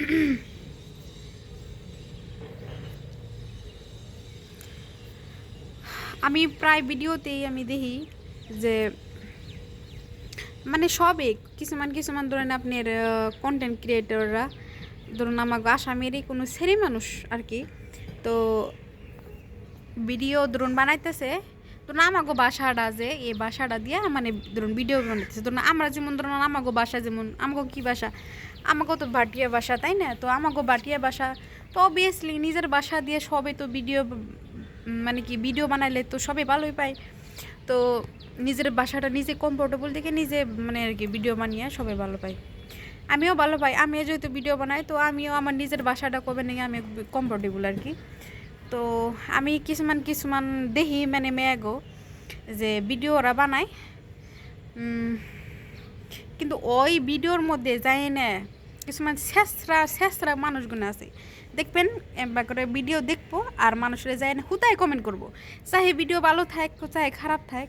আমি প্রায় ভিডিওতেই আমি দেখি যে মানে সবে কিছুমান কিছুমান ধরেন আপনার কন্টেন্ট ক্রিয়েটররা ধরুন আমাকে আসামেরই কোনো ছেলে মানুষ আর কি, তো ভিডিও ধরুন বানাইতেছে ধরুন আমাগো বাসাটা যে এই বাসাটা দিয়ে মানে ধরুন ভিডিও বানাইতেছে। ধরুন আমরা যেমন ধরুন আমাগো বাসা যেমন, আমাগো কি বাসা? আমাগো তো ভাটিয়া বাসা, তাই না? তো আমাগো ভাটিয়া বাসা, তো অবভিয়াসলি নিজের বাসা দিয়ে সবে তো ভিডিও মানে কি ভিডিও বানাইলে তো সবাই ভালোই পায়। তো নিজের বাসাটা নিজে কমফোর্টেবল দেখে নিজে মানে আর কি ভিডিও বানিয়ে সবাই ভালো পায়। আমিও ভালো পাই, আমিও যেহেতু ভিডিও বানাই, তো আমিও আমার নিজের বাসাটা কবে নিয়ে আমি কমফোর্টেবল আর কি। তো আমি কিছুমান কিছুমান দেখি মানে মেয়াগো যে ভিডিও ওরা বানায়। কিন্তু ওই ভিডিওর মধ্যে যায় না, কিছুমান শেষরা শেষরা মানুষগুলো আছে। দেখবেন, একবার করে ভিডিও দেখব আর মানুষরা যায় না হুতায় কমেন্ট করব। চাহে ভিডিও ভালো থাক, চাহে খারাপ থাক,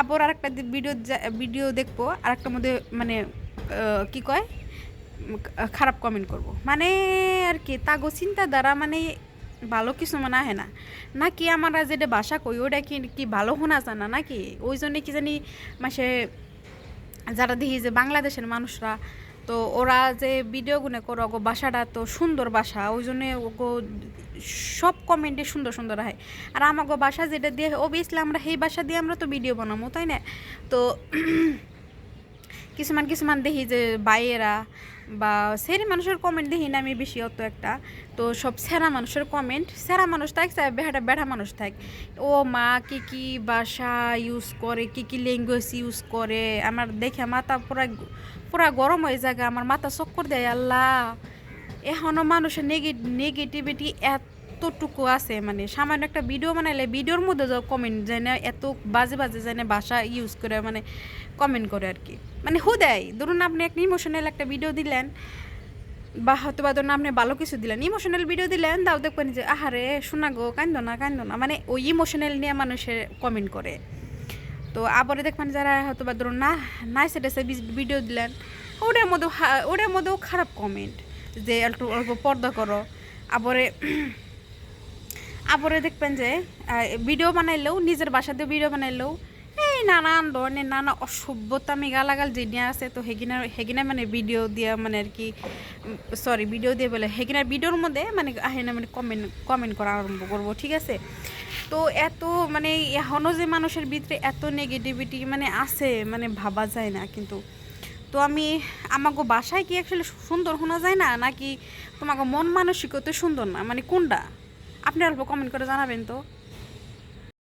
আবার আর একটা ভিডিও ভিডিও দেখব আর একটা মধ্যে মানে কি কয় খারাপ কমেন্ট করব। মানে আর কি, তাগো চিন্তা দ্বারা মানে ভালো কিছু মানে আহে না। নাকি আমরা যেটা বাসা কই ওটা কি কি ভালো শোনা জানা নাকি? ওই জন্য কি জানি মাসে যারা দেখি যে বাংলাদেশের মানুষরা, তো ওরা যে ভিডিও গুনে করো ওগো বাসাটা তো সুন্দর বাসা, ওই জন্য ওগো সব কমেন্টে সুন্দর সুন্দর হয় আর আমাগো বাসা যেটা দিয়ে অবভিয়াসলি আমরা সেই বাসা দিয়ে আমরা তো ভিডিও বানাবো তাই না? তো কিছুমান কিছুমান দেখি যে বাইয়েরা বা সেরি মানুষের কমেন্ট দেখি না, আমি বেশি অত একটা। তো সব সেরা মানুষের কমেন্ট সেরা মানুষ থাক বেহাটা, বেড়া মানুষ থাক। ও মা কি কি ভাষা ইউজ করে, কি কি ল্যাঙ্গুয়েজ ইউজ করে, আমার দেখে মাথা পুরা পুরা গরম হয়ে যায় আমার মাথা চক্কর দেয়, আল্লাহ। এখনও মানুষের নেগেটিভিটি এতটুকু আছে মানে সামান্য একটা ভিডিও বানাইলে ভিডিওর মধ্যে যাও কমেন্ট যায় না এত বাজে বাজে যায় না ভাষা ইউজ করে মানে কমেন্ট করে আর কি। মানে হুদাই, ধরুন আপনি একটা ইমোশনাল একটা ভিডিও দিলেন, বা হয়তো বা ধরুন আপনি ভালো কিছু দিলেন ইমোশনাল ভিডিও দিলেন, তাও দেখবেন যে, আহারে, শোনা গো, কান্দ না কান্দ না মানে ওই ইমোশনাল নিয়ে মানুষের কমেন্ট করে। তো আবারে দেখবেন যারা হয়তো বা ধরুন না নাই সেটা ভিডিও দিলেন ওটার মধ্যেও হা- ওটার মধ্যেও খারাপ কমেন্ট যে একটু অল্প পর্দা করো। আবারে আবারে দেখবেন যে ভিডিও বানাইলেও, নিজের বাসাতে ভিডিও বানাইলেও, এই নানান ধরনের নানা অসভ্যতামি গালাগাল যে নিয়ে আছে, তো হেগিনা হেগিনা মানে ভিডিও দিয়ে মানে আর কি সরি ভিডিও দিয়ে বলে, হেগিনার ভিডিওর মধ্যে মানে আহেনা মানে কমেন্ট কমেন্ট করা আরম্ভ করব, ঠিক আছে? তো এত মানে এখনও যে মানুষের ভিতরে এত নেগেটিভিটি মানে আছে মানে ভাবা যায় না কিন্তু। তো আমি আমাকে বাসায় কি অ্যাকচুয়ালি সুন্দর শোনা যায় না? নাকি তোমাকে মন মানসিকতা সুন্দর না? মানে কোনটা? আপনি অল্প কমেন্ট করে জানাবেন তো।